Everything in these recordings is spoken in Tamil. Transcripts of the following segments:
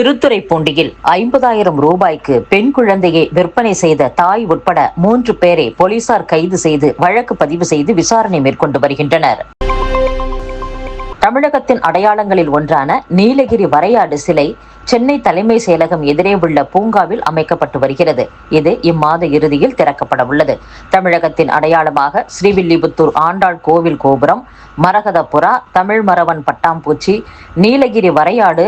திருத்துறைப்பூண்டியில் ஐம்பதாயிரம் ரூபாய்க்கு பெண் குழந்தையை விற்பனை செய்த தாய் உட்பட மூன்று பேரை போலீசார் கைது செய்து வழக்கு பதிவு செய்து விசாரணை மேற்கொண்டு வருகின்றனர். தமிழகத்தின் அடையாளங்களில் ஒன்றான நீலகிரி வரையாடு சிலை சென்னை தலைமை செயலகம் எதிரே உள்ள பூங்காவில் அமைக்கப்பட்டு வருகிறது. இது இம்மாத இறுதியில் திறக்கப்பட உள்ளது. தமிழகத்தின் அடையாளமாக ஸ்ரீவில்லிபுத்தூர் ஆண்டாள் கோவில் கோபுரம் மரகதபுரா தமிழ் மரவன் பட்டாம்பூச்சி நீலகிரி வரையாடு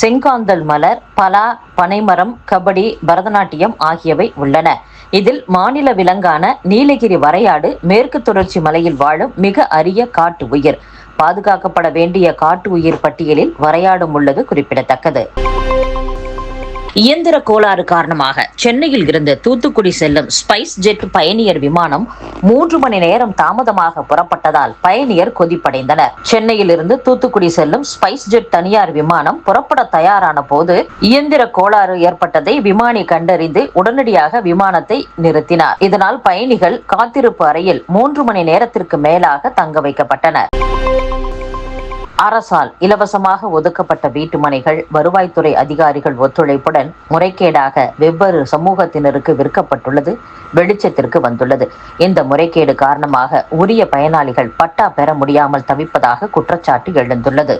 செங்காந்தல் மலர் பலா பனைமரம் கபடி பரதநாட்டியம் ஆகியவை உள்ளன. இதில் மாநில விலங்கான நீலகிரி வரையாடு மேற்கு தொடர்ச்சி மலையில் வாழும் மிக அரிய காட்டு உயிர். பாதுகாக்கப்பட வேண்டிய காட்டு உயிர் பட்டியலில் வரையாடும் உள்ளது குறிப்பிடத்தக்கது. இயந்திர கோளாறு காரணமாக சென்னையில் இருந்து தூத்துக்குடி செல்லும் ஸ்பைஸ் ஜெட் பயணியர் விமானம் மூன்று மணி நேரம் தாமதமாக புறப்பட்டதால் பயணியர் கொதிப்படைந்தனர். சென்னையில் இருந்து தூத்துக்குடி செல்லும் ஸ்பைஸ் ஜெட் தனியார் விமானம் புறப்பட தயாரான போது இயந்திர கோளாறு ஏற்பட்டதை விமானி கண்டறிந்து உடனடியாக விமானத்தை நிறுத்தினார். இதனால் பயணிகள் காத்திருப்பு அறையில் மூன்று மணி நேரத்திற்கு மேலாக தங்க வைக்கப்பட்டனர். அரசால் இலவசமாக ஒதுக்கப்பட்ட வீட்டுமனைகள் வருவாய்த்துறை அதிகாரிகள் ஒத்துழைப்புடன் முறைகேடாக வெவ்வேறு சமூகத்தினருக்கு விற்கப்பட்டுள்ளது வெளிச்சத்திற்கு வந்துள்ளது. இந்த முறைகேடு காரணமாக உரிய பயனாளிகள் பட்டா பெற முடியாமல் தவிப்பதாக குற்றச்சாட்டு எழுந்துள்ளது.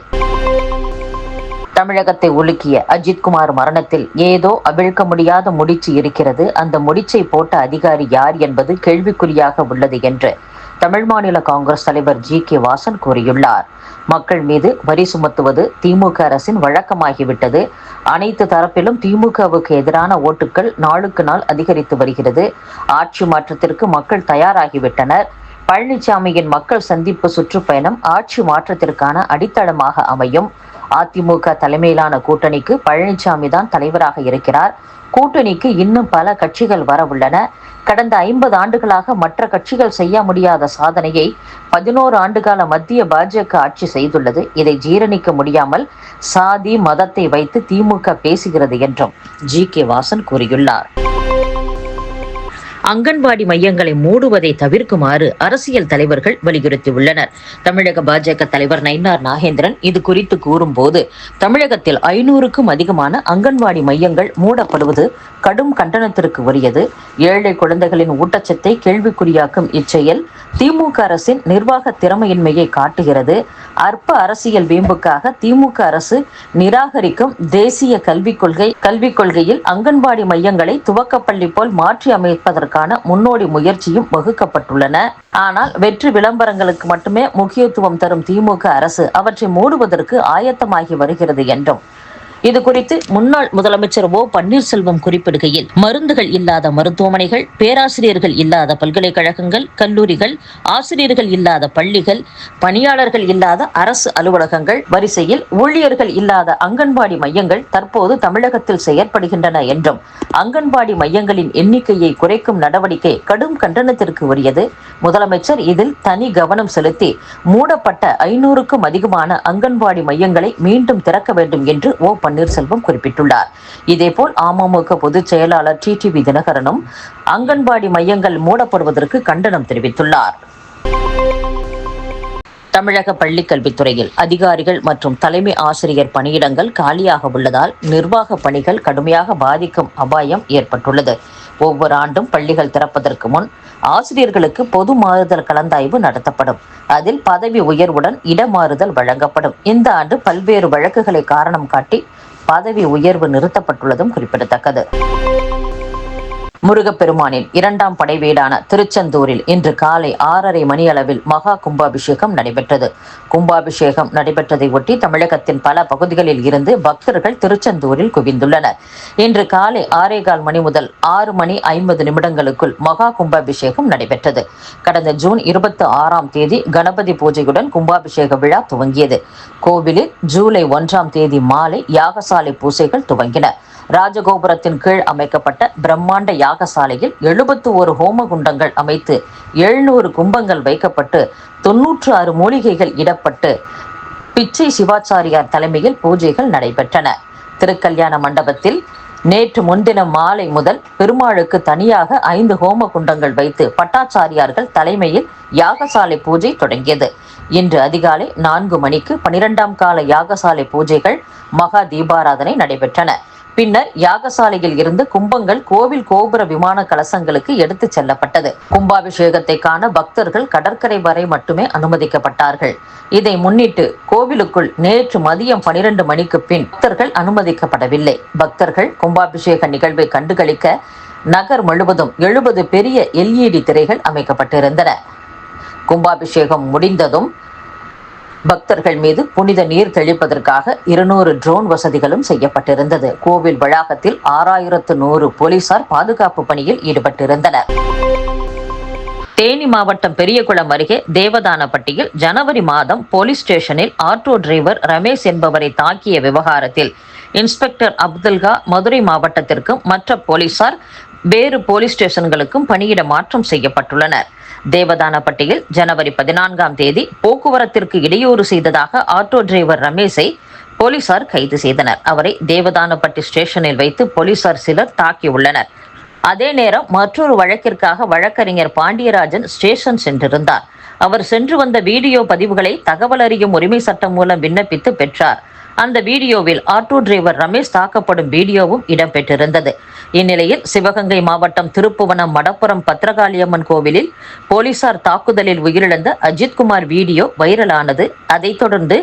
தமிழகத்தை உலுக்கிய அஜித்குமார் மரணத்தில் ஏதோ அவிழ்க்க முடியாத முடிச்சு இருக்கிறது. அந்த முடிச்சை போட்ட அதிகாரி யார் என்பது கேள்விக்குறியாக உள்ளது என்று தமிழ் மாநில காங்கிரஸ் தலைவர் ஜி. கே. வாசன் கூறியுள்ளார். மக்கள் மீது வரி சுமத்துவது திமுக அரசின் வழக்கமாகிவிட்டது. அனைத்து தரப்பிலும் திமுகவுக்கு எதிரான ஓட்டுகள் நாளுக்கு நாள் அதிகரித்து வருகிறது. ஆட்சி மாற்றத்திற்கு மக்கள் தயாராகிவிட்டனர். பழனிசாமியின் மக்கள் சந்திப்பு சுற்றுப்பயணம் ஆட்சி மாற்றத்திற்கான அடித்தளமாக அமையும். அதிமுக தலைமையிலான கூட்டணிக்கு பழனிசாமி தான் தலைவராக இருக்கிறார். கூட்டணிக்கு இன்னும் பல கட்சிகள் வர உள்ளன கடந்த ஐம்பது ஆண்டுகளாக மற்ற கட்சிகள் செய்ய முடியாத சாதனையை பதினோரு ஆண்டுகால மத்திய பாஜக ஆட்சி செய்துள்ளது. இதை ஜீரணிக்க முடியாமல் சாதி மதத்தை வைத்து திமுக பேசுகிறது என்றும் ஜி கே வாசன் கூறியுள்ளார். அங்கன்வாடி மையங்களை மூடுவதை தவிர்க்குமாறு அரசியல் தலைவர்கள் வலியுறுத்தியுள்ளனர். தமிழக பாஜக தலைவர் நயினார் நாகேந்திரன் இது குறித்து கூறும்போது தமிழகத்தில் ஐநூறுக்கும் அதிகமான அங்கன்வாடி மையங்கள் மூடப்படுவது கடும் கண்டனத்திற்கு உரியது. ஏழை குழந்தைகளின் ஊட்டச்சத்தை கேள்விக்குறியாக்கும் இச்செயல் திமுக அரசின் நிர்வாக திறமையின்மையை காட்டுகிறது. அற்ப அரசியல் வீம்புக்காக திமுக அரசு நிராகரிக்கும் தேசிய கல்விக் கொள்கை கல்விக் கொள்கையில் அங்கன்வாடி மையங்களை துவக்கப்பள்ளி போல் மாற்றி அமைப்பதற்கு அமைப்பதற்கான முன்னோடி முயற்சியும் வகுக்கப்பட்டுள்ளன. ஆனால் வெற்றி விளம்பரங்களுக்கு மட்டுமே முக்கியத்துவம் தரும் திமுக அரசு அவற்றை மூடுவதற்கு ஆயத்தமாகி வருகிறது என்றும் இது குறித்து முன்னாள் முதலமைச்சர் ஓ பன்னீர்செல்வம் குறிப்பிடுகையில் மருந்துகள் இல்லாத மருத்துவமனைகள் பேராசிரியர்கள் இல்லாத பல்கலைக்கழகங்கள் கல்லூரிகள் ஆசிரியர்கள் இல்லாத பள்ளிகள் பணியாளர்கள் இல்லாத அரசு அலுவலகங்கள் வரிசையில் ஊழியர்கள் இல்லாத அங்கன்வாடி மையங்கள் தற்போது தமிழகத்தில் செயற்படுகின்றன என்றும் அங்கன்வாடி மையங்களின் எண்ணிக்கையை குறைக்கும் நடவடிக்கை கடும் கண்டனத்திற்கு உரியது. முதலமைச்சர் இதில் தனி கவனம் செலுத்தி மூடப்பட்ட ஐநூறுக்கும் அதிகமான அங்கன்வாடி மையங்களை மீண்டும் திறக்க வேண்டும் என்று ஓ பன்னீர்செல்வம் குறிப்பிட்டுள்ளார். இதேபோல் அமமுக பொதுச் செயலாளர் டி டிடிவி தினகரனும் அங்கன்வாடி மையங்கள் மூடப்படுவதற்கு கண்டனம் தெரிவித்துள்ளார். தமிழக பள்ளிக்கல்வித்துறையில் அதிகாரிகள் மற்றும் தலைமை ஆசிரியர் பணியிடங்கள் காலியாக உள்ளதால் நிர்வாக பணிகள் கடுமையாக பாதிக்கும் அபாயம் ஏற்பட்டுள்ளது. ஒவ்வொரு ஆண்டும் பள்ளிகள் திறப்பதற்கு முன் ஆசிரியர்களுக்கு பொது மாறுதல் கலந்தாய்வு நடத்தப்படும். அதில் பதவி உயர்வுடன் இடமாறுதல் வழங்கப்படும். இந்த ஆண்டு பல்வேறு வழக்குகளை காரணம் காட்டி பதவி உயர்வு நிறுத்தப்பட்டுள்ளதும் குறிப்பிடத்தக்கது. முருகப்பெருமானின் இரண்டாம் படை வீடான திருச்செந்தூரில் இன்று காலை ஆறரை மணி அளவில் மகா கும்பாபிஷேகம் நடைபெற்றது. கும்பாபிஷேகம் நடைபெற்றதை ஒட்டி தமிழகத்தின் பல பகுதிகளில் இருந்து பக்தர்கள் திருச்செந்தூரில் குவிந்துள்ளனர். இன்று காலை ஆறேகால் மணி முதல் ஆறு மணி ஐம்பது நிமிடங்களுக்குள் மகா கும்பாபிஷேகம் நடைபெற்றது. கடந்த ஜூன் இருபத்தி ஆறாம் தேதி கணபதி பூஜையுடன் கும்பாபிஷேக விழா துவங்கியது. கோவிலில் ஜூலை ஒன்றாம் தேதி மாலை யாகசாலை பூஜைகள் துவங்கின. ராஜகோபுரத்தின் கீழ் அமைக்கப்பட்ட பிரம்மாண்ட யாகசாலையில் எழுபத்து ஒரு ஹோமகுண்டங்கள் அமைத்து எழுநூறு கும்பங்கள் வைக்கப்பட்டு தொன்னூற்று ஆறு மூலிகைகள் இடப்பட்டு பிச்சை சிவாச்சாரியார் தலைமையில் பூஜைகள் நடைபெற்றன. திருக்கல்யாண மண்டபத்தில் நேற்று முன்தினம் மாலை முதல் பெருமாளுக்கு தனியாக ஐந்து ஹோம குண்டங்கள் வைத்து பட்டாச்சாரியார்கள் தலைமையில் யாகசாலை பூஜை தொடங்கியது. இன்று அதிகாலை நான்கு மணிக்கு பனிரெண்டாம் கால யாகசாலை பூஜைகள் மகா தீபாராதனை நடைபெற்றன. பின்னர் யாகசாலையில் இருந்து கும்பங்கள் கோவில் கோபுர விமான கலசங்களுக்கு எடுத்துச் செல்லப்பட்டது. கும்பாபிஷேகத்தை காண பக்தர்கள் கடற்கரை வரை மட்டுமே அனுமதிக்கப்பட்டார்கள். இதை முன்னிட்டு கோவிலுக்குள் நேற்று மதியம் பனிரெண்டு மணிக்கு பின் பக்தர்கள் அனுமதிக்கப்படவில்லை. பக்தர்கள் கும்பாபிஷேக நிகழ்வை கண்டுகளிக்க நகர் முழுவதும் எழுபது பெரிய எல்இடி திரைகள் அமைக்கப்பட்டிருந்தன. கும்பாபிஷேகம் முடிந்ததும் பக்தர்கள் மீது புனித நீர் தெளிப்பதற்காக இருநூறு ட்ரோன் வசதிகளும் செய்யப்பட்டிருந்தது. கோவில் வளாகத்தில் ஆறாயிரத்து நூறு போலீசார் பாதுகாப்பு பணியில் ஈடுபட்டிருந்தனர். தேனி மாவட்டம் பெரியகுளம் அருகே தேவதானப்பட்டியில் ஜனவரி மாதம் போலீஸ் ஸ்டேஷனில் ஆட்டோ டிரைவர் ரமேஷ் என்பவரை தாக்கிய விவகாரத்தில் இன்ஸ்பெக்டர் அப்துல்கா மதுரை மாவட்டத்திற்கும் மற்ற போலீசார் வேறு போலீஸ் ஸ்டேஷன்களுக்கும் பணியிட மாற்றம் செய்யப்பட்டுள்ளனர். தேவதானப்பட்டியில் ஜனவரி பதினான்காம் தேதி போக்குவரத்திற்கு இடையூறு செய்ததாக ஆட்டோ டிரைவர் ரமேஷை போலீசார் கைது செய்தனர். அவரை தேவதானப்பட்டி ஸ்டேஷனில் வைத்து போலீசார் சிலர் தாக்கியுள்ளனர் அதே நேரம் மற்றொரு வழக்கிற்காக வழக்கறிஞர் பாண்டியராஜன் ஸ்டேஷன் சென்றிருந்தார். அவர் சென்று வந்த வீடியோ பதிவுகளை தகவல் அறியும் உரிமை சட்டம் மூலம் விண்ணப்பித்து பெற்றார். அந்த வீடியோவில் ஆட்டோ டிரைவர் ரமேஷ் தாக்கப்படும் வீடியோவும் இடம்பெற்றிருந்தது. இந்நிலையில் சிவகங்கை மாவட்டம் திருப்புவனம் மடப்புரம் பத்திரகாளியம்மன் கோவிலில் போலீசார் தாக்குதலில் உயிரிழந்த அஜித்குமார் வீடியோ வைரலானது. அதைத் தொடர்ந்து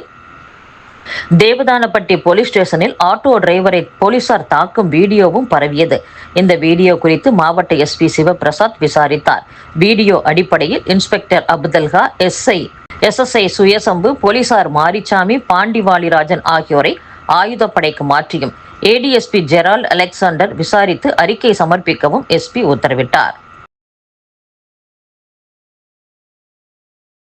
தேவதானப்பட்டி போலீஸ் ஸ்டேஷனில் ஆட்டோ டிரைவரை போலீசார் தாக்கும் வீடியோவும் பரவியது. இந்த வீடியோ குறித்து மாவட்ட எஸ்பி சிவபிரசாத் விசாரித்தார். வீடியோ அடிப்படையில் இன்ஸ்பெக்டர் அப்துல்கா எஸ்ஐ எஸ்எஸ்ஐ சுயசம்பு போலீசார் மாரிச்சாமி பாண்டிவாலிராஜன் ஆகியோரை ஆயுதப்படைக்கு மாற்றியும். ஏடிஎஸ்பி ஜெரால்ட் அலெக்சாண்டர் விசாரித்து அறிக்கை சமர்ப்பிக்கவும் எஸ்பி உத்தரவிட்டார்.